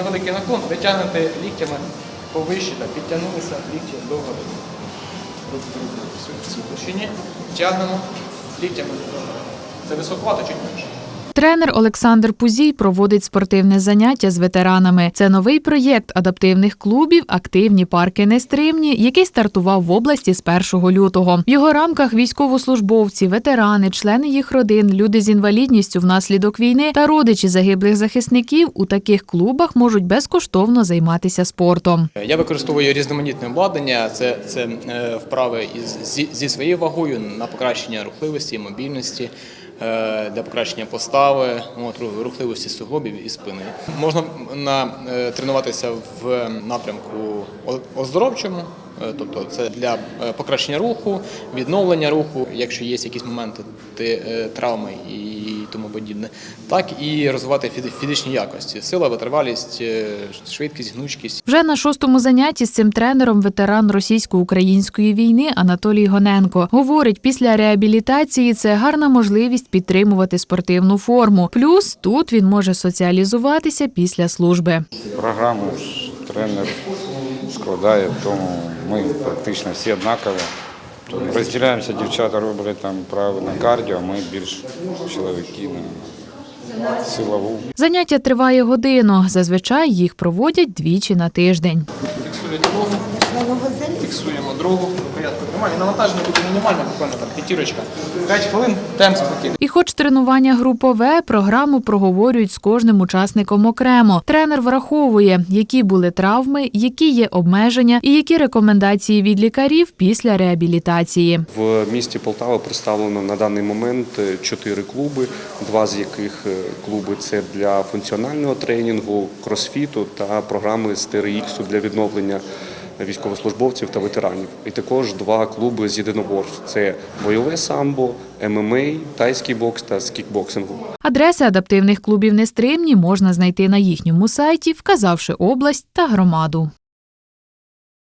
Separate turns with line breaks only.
невеликий наклон, витягнути ліктями повище, так, підтягнулися лікті довго до в цій площині. Тягнемо ліктями. Це високовато, чуть менше.
Тренер Олександр Пузій проводить спортивне заняття з ветеранами. Це новий проєкт адаптивних клубів Активні парки нестримні, який стартував в області з 1 лютого. В його рамках військовослужбовці, ветерани, члени їх родин, люди з інвалідністю внаслідок війни та родичі загиблих захисників у таких клубах можуть безкоштовно займатися спортом.
Я використовую різноманітне обладнання. Це, це е, вправи із, зі, своєю вагою на покращення рухливості, мобільності, е, для покращення постави, от, рухливості суглобів і спини. Можна на, е, тренуватися в напрямку оздоровчому, е, тобто це для е, покращення руху, відновлення руху, якщо є якісь моменти ти- травми і тому подібне, так і розвивати фізи- фізичні якості, сила, витривалість, е, швидкість, гнучкість.
Вже на шостому занятті з цим тренером ветеран російсько-української війни Анатолій Гоненко говорить, після реабілітації це гарна можливість підтримувати спортивну форму. Плюс тут він може соціалізуватися після служби.
Програму тренер складає, тому ми практично всі однакові. Розділяємося, дівчата роблять там право на кардіо, а ми більш чоловіки на силову.
Заняття триває годину. Зазвичай їх проводять двічі на тиждень.
Фіксуєте ногу, фіксуємо другу, порядку тримання. Навантаження буде мінімальне, буквально там п'ятірочка. 5 хвилин, темп спокійний.
І хоч тренування групове, програму проговорюють з кожним учасником окремо. Тренер враховує, які були травми, які є обмеження і які рекомендації від лікарів після реабілітації.
В місті Полтава представлено на даний момент е, чотири клуби, два з яких е, клуби це для функціонального тренінгу, кросфіту та програми з TRX для відновлення військовослужбовців та ветеранів. І також два клуби з єдиноборств це бойове самбо, ММА, тайський бокс та з кікбоксингу.
Адреси адаптивних клубів нестримні можна знайти на їхньому сайті, вказавши область та громаду.